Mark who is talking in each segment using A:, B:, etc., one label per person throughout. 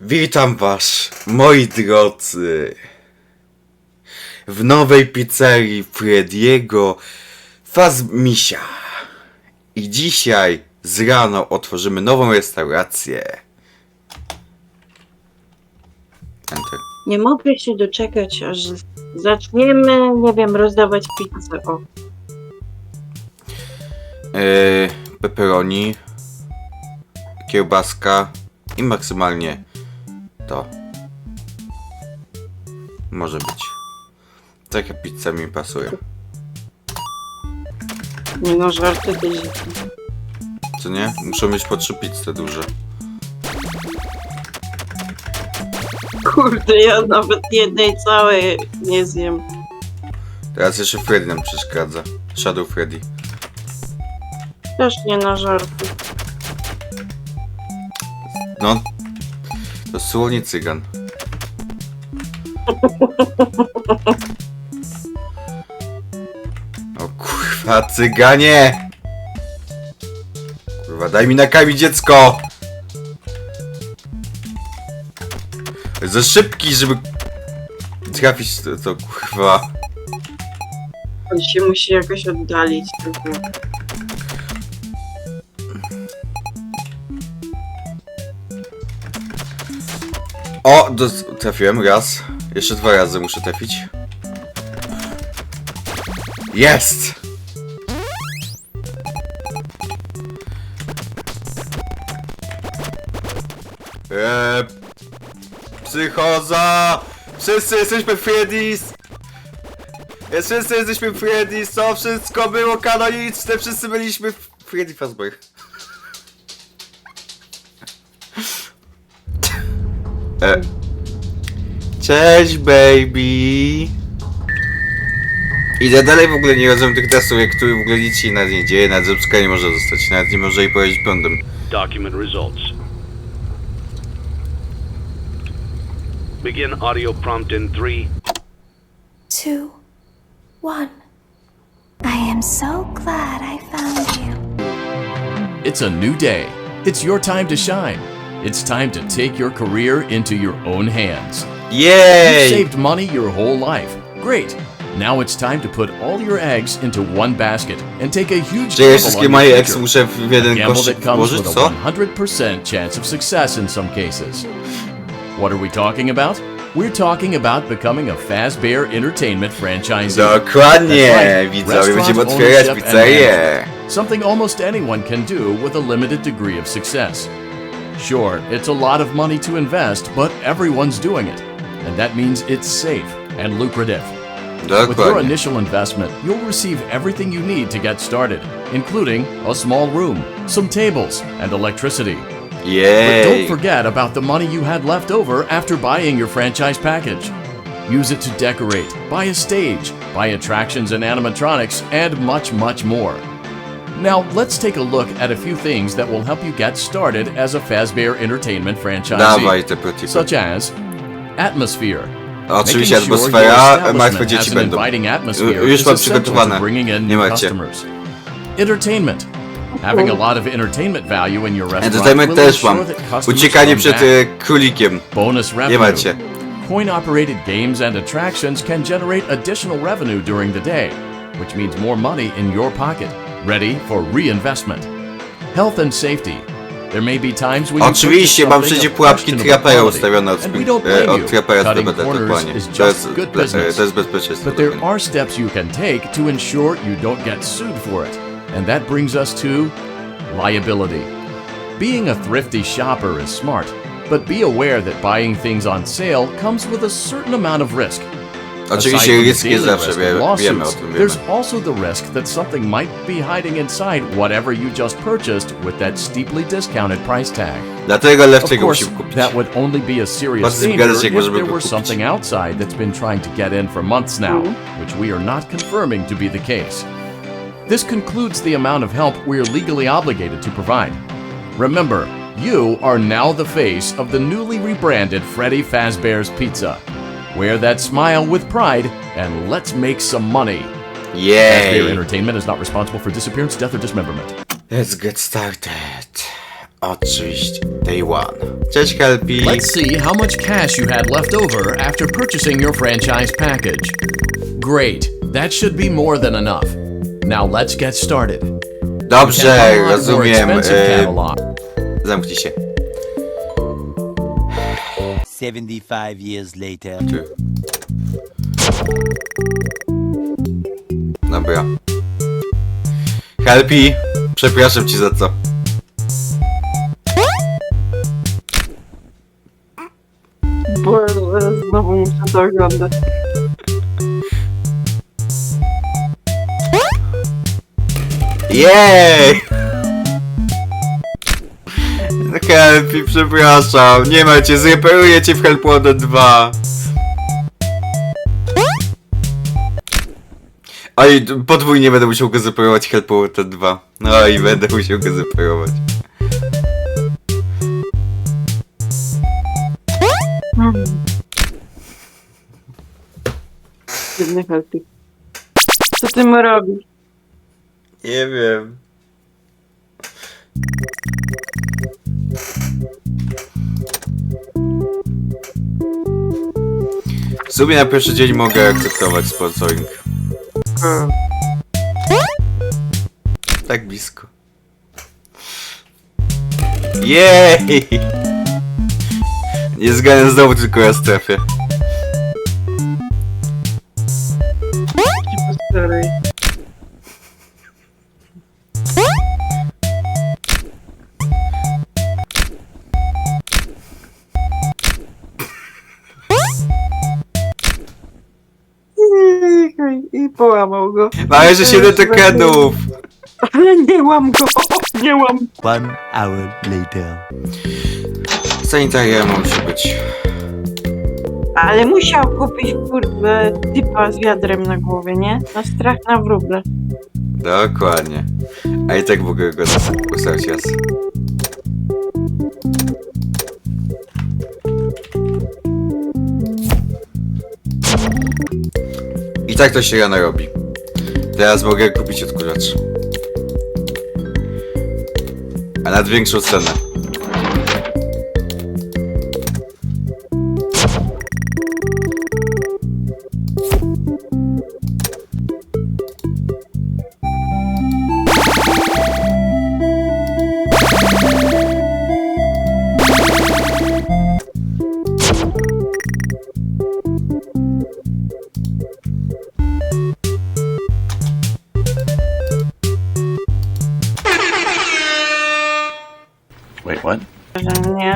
A: Witam was, moi drodzy, w nowej pizzerii Frediego Fazmisia. I dzisiaj z rano otworzymy nową restaurację. Enter.
B: Nie mogę się doczekać, aż zaczniemy, nie wiem, rozdawać pizzę. O,
A: Yy, pepperoni, kiełbaska i maksymalnie to. Może być. Taka pizza mi pasuje.
B: nie no, żarty jest...
A: Co nie? Muszą mieć po trzy pizze duże.
B: Kurde, ja nawet jednej całej nie zjem.
A: Teraz jeszcze Freddy nam przeszkadza. Shadow Freddy.
B: Też nie na żarty.
A: No. To słoni cygan. O kurwa, cyganie! Kurwa, daj mi na kami dziecko! Za szybki, żeby trafić to, to kurwa.
B: On się musi jakoś oddalić trochę.
A: O, do, trafiłem raz. Jeszcze dwa razy muszę trafić. Jest! Eee, psychoza! Wszyscy jesteśmy Freddy's! Jest, wszyscy jesteśmy Freddy's, to wszystko było kanoniczne, wszyscy byliśmy Freddy Fazbear. E. Cześć, baby! Idę dalej w ogóle nie rozumiem tych testów, jak tu w ogóle nic się nawet nie dzieje, nawet zepska nie może zostać, nawet nie może jej powiedzieć prądem.
C: Document results. Begin audio prompt in three,
D: two, one. I am so glad I found you.
E: It's a new day. It's your time to shine. It's time to take your career into your own hands. You've saved money your whole life. Great. Now it's time to put all your eggs into one basket and take a huge
A: Czy ja
E: gamble
A: wszystkie moje
E: your
A: ex
E: future.
A: muszę w
E: A
A: jeden koszyk
E: that comes
A: włożyć,
E: with
A: co?
E: a 100% chance of success in some cases. What are we talking about? We're talking about becoming a Fazbear Entertainment franchisee.
A: Dokładnie!
E: Right.
A: Widzowie,
E: Restaurant
A: będziemy otwierać
E: and
A: pizzerię!
E: Something almost anyone can do with a limited degree of success. Sure, it's a lot of money to invest, but everyone's doing it. And that means it's safe and lucrative. With your initial investment, you'll receive everything you need to get started, including a small room, some tables, and electricity. But don't forget about the money you had left over after buying your franchise package. Use it to decorate, buy a stage, buy attractions and animatronics, and much, much more. Now, let's take a look at a few things that will help you get started as a Fazbear Entertainment franchisee,
A: Dawaj te protipy.
E: such as atmosphere.
A: Oczywiście
E: Making sure your
A: atmosfera,
E: establishment
A: martwe
E: has
A: dzieci
E: an
A: będą.
E: inviting atmosphere
A: Ju- Już
E: is
A: mam
E: essential to
A: przygotowane.
E: bringing in
A: Nie
E: new
A: macie.
E: customers. Entertainment. Having a oh. lot of entertainment value in your restaurant
A: Entertainment
E: will
A: też
E: ensure
A: mam.
E: that customers
A: Uciekanie
E: come
A: przed
E: back.
A: królikiem.
E: Bonus
A: Nie
E: revenue.
A: macie.
E: Coin-operated games and attractions can generate additional revenue during the day, which means more money in your pocket, ready for reinvestment. Health and safety. There may be times when
A: Oczywiście, mam wszędzie pułapki trapera ustawione od,
E: and we
A: spin-
E: don't
A: e, od trapera z DBD, dokładnie.
E: is
A: To
E: just
A: jest,
E: good business.
A: to jest bezpieczeństwo.
E: But there are steps you can take to ensure you don't get sued for it. And that brings us to liability. Being a thrifty shopper is smart, but be aware that buying things on sale comes with a certain amount of risk. Aside
A: Oczywiście
E: from
A: jest zawsze, wie, wiemy o
E: lawsuits,
A: tym, wiemy.
E: There's also the risk that something might be hiding inside whatever you just purchased with that steeply discounted price tag.
A: Dlatego
E: Of
A: Lewczego
E: course,
A: kupić.
E: that would only be a serious danger if there
A: go
E: were something outside that's been trying to get in for months now, hmm. which we are not confirming to be the case. This concludes the amount of help we are legally obligated to provide. Remember, you are now the face of the newly rebranded Freddy Fazbear's Pizza. Wear that smile with pride and let's make some money. Fazbear
A: Jej!
E: Entertainment is not responsible for disappearance, death, or dismemberment.
A: Let's get started. Oczywiście, day one. Cześć Helpi.
E: Let's see how much cash you had left over after purchasing your franchise package. Great, that should be more than enough. Now let's get started. You
A: Dobrze,
E: can unlock more
A: rozumiem.
E: expensive catalog.
A: zamknij się.
F: 75 years later.
A: Ty. Dobra. Helpi, przepraszam ci za co.
B: Bo znowu muszę to oglądać.
A: Jej! Helpi, przepraszam. Nie ma cię, zreperuję cię w Helpwater 2. Oj, podwójnie będę musiał go zeparować Helpwater 2. No i będę musiał go zeparować.
B: Biedny Helpik. Co ty mu robisz?
A: Nie wiem. W sumie na pierwszy dzień mogę akceptować sponsoring. Tak blisko. Jej! Nie zgadnę znowu tylko ja trafię.
B: I połamał go.
A: Ma jeszcze 7 tokenów!
B: Ale nie łam go! Nie łam!
F: One hour later.
A: Sanitaria musi być.
B: Ale musiał kupić kurwę typa z wiadrem na głowie, nie? Na strach na wróble.
A: Dokładnie. A i tak w ogóle go ustawić jas. Tak to się rano robi. Teraz mogę kupić odkurzacz. A nad większą cenę.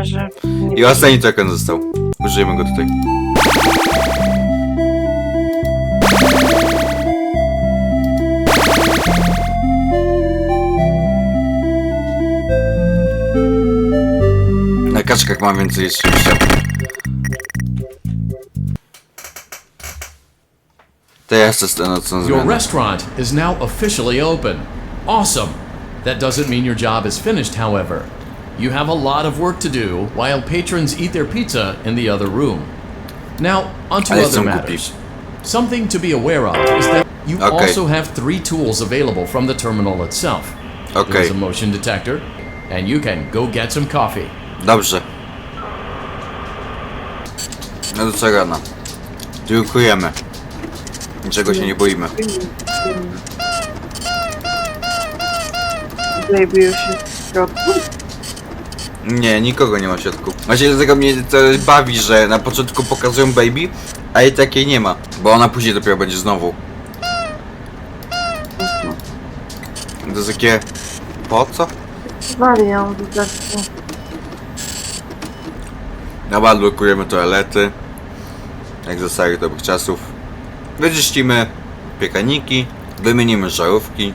B: Nie, że...
A: I ostatni token został. Użyjemy go tutaj. Na kaczkach mam więcej szczęścia. Teraz jest ta nocną
E: Your
A: zmianę.
E: restaurant is now officially open. Awesome! That doesn't mean your job is finished, however. You have a lot of work to do while patrons eat their pizza in the other room. Now, onto
A: Ale
E: other
A: są
E: matters. Something to be aware of is that you
A: Okay.
E: also have three tools available from the terminal itself.
A: Okej,
E: There's a motion detector, and you can go get some coffee.
A: dobrze. No to co rano. Dziękujemy. Niczego się nie boimy.
B: Baby już jest w środku.
A: Nie, nikogo nie ma w środku. Właśnie dlatego mnie to bawi, że na początku pokazują baby, a jej takiej nie ma. Bo ona później dopiero będzie znowu. To jest takie... Po co?
B: Ją, wystarczy.
A: Dobra, blokujemy toalety. Jak za starych dobrych czasów. Wyczyścimy piekaniki, wymienimy żarówki.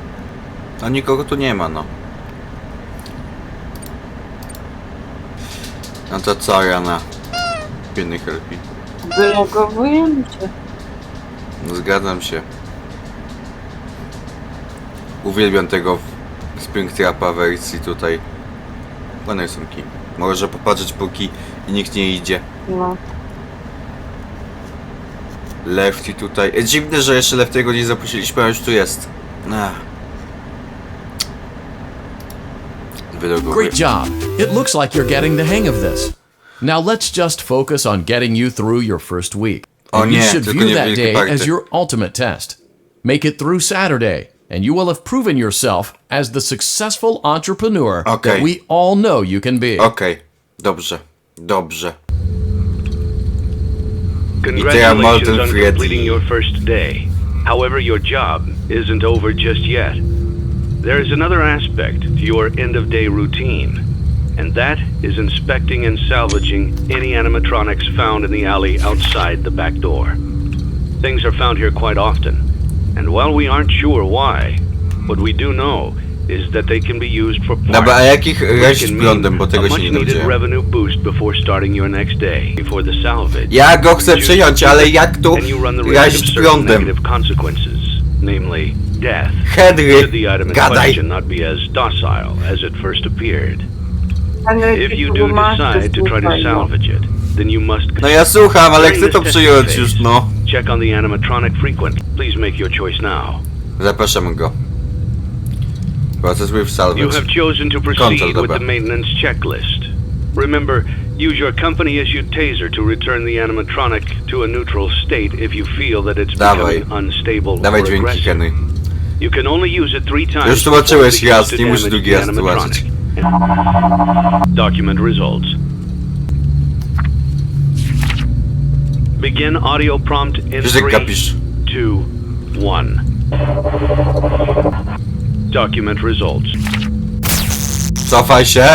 A: A nikogo tu nie ma, no. No to co, Jana? Biedny Helpi.
B: Wylogowujemy cię.
A: No zgadzam się. Uwielbiam tego Springtrapa wersji tutaj. Ładne rysunki. Może popatrzeć póki nikt nie idzie.
B: No.
A: Lefty tutaj. E, dziwne, że jeszcze Lefty'ego nie zaprosiliśmy, a już tu jest. Ach. Głowie, do głowy.
E: Great job. It looks like you're getting the hang of this. Now let's just focus on getting you through your first week.
A: O
E: And you
A: nie,
E: should
A: tylko
E: view
A: nie
E: that day
A: party.
E: as your ultimate test. Make it through Saturday, and you will have proven yourself as the successful entrepreneur
A: Okay.
E: that we all know you can be.
A: Okej, dobrze, dobrze.
C: Congratulations on completing your first day. However, your job isn't over just yet. There is another aspect to your end of day routine, and that is inspecting and salvaging any animatronics found in the alley outside the back door. Things are found here quite often, and while we aren't sure why, what we do know is that they can be used for parts.
A: Dobra, a jakich
C: which
A: reszт z
C: can
A: prądem,
C: mean
A: bo
C: a
A: tego się nie
C: much-needed
A: dowiedziałem.
C: revenue boost before starting your next day. Before the salvage,
A: Ja go chcę przejąć, ale jak tu
C: and you run the risk
A: raść
C: of
A: z
C: certain
A: prądem?
C: Negative consequences, namely death.
A: Henry,
C: Should the item in
A: gadaj.
C: question not be as docile as it first appeared.
B: Ale
C: If you do decide to try to salvage it, then you must
A: No ja słucham, ale chcę to
C: this
A: przyjąć już, no.
C: Check on the animatronic frequent. Please make your choice now.
A: Zapraszamy go. Process with
C: You
A: salvage.
C: have chosen to
A: Control,
C: proceed with
A: dobra.
C: the maintenance checklist. Remember, use your company-issued taser to return the animatronic to a neutral state if you feel that it's
A: Dawaj.
C: becoming unstable
A: Dawaj
C: or
A: dźwięki,
C: aggressive.
A: Henry.
C: You can only use it three times.
A: Już
C: before
A: tłumaczyłeś
C: it begins
A: raz,
C: to
A: nie musisz
C: damage
A: drugi
C: the
A: raz tłumaczyć.
C: animatronic. Document results. Begin audio prompt in
A: Wiesz
C: three,
A: kapisz.
C: two, one. Document results.
A: Cofaj się.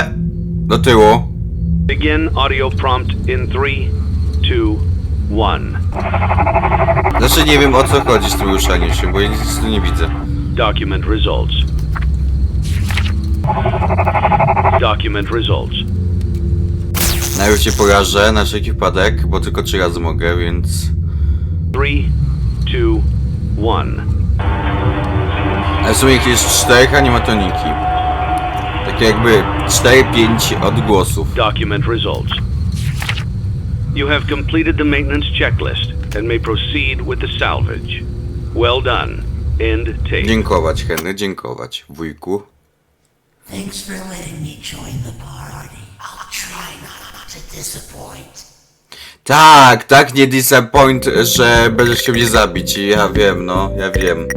A: Do tyłu.
C: Begin audio prompt in three, two, one.
A: Znaczy nie wiem o co chodzi z tym ruszaniem się, bo ja nic tu nie widzę.
C: Document results. Document results.
A: Najpierw cię porażę na wszelki wypadek, bo tylko trzy razy mogę, więc...
C: Three, two, one.
A: Ale w sumie jest czterech animatroniki. Takie jakby 4-5 odgłosów.
C: Document results. You have completed the maintenance checklist and may proceed with the salvage. Well done. End tape.
A: Dziękować, Henry, dziękować, wujku.
G: Thanks for letting me join the party. I'll try not to disappoint.
A: Tak, tak, nie disappoint, że będziesz chciał mnie zabić. Ja wiem, no, ja wiem.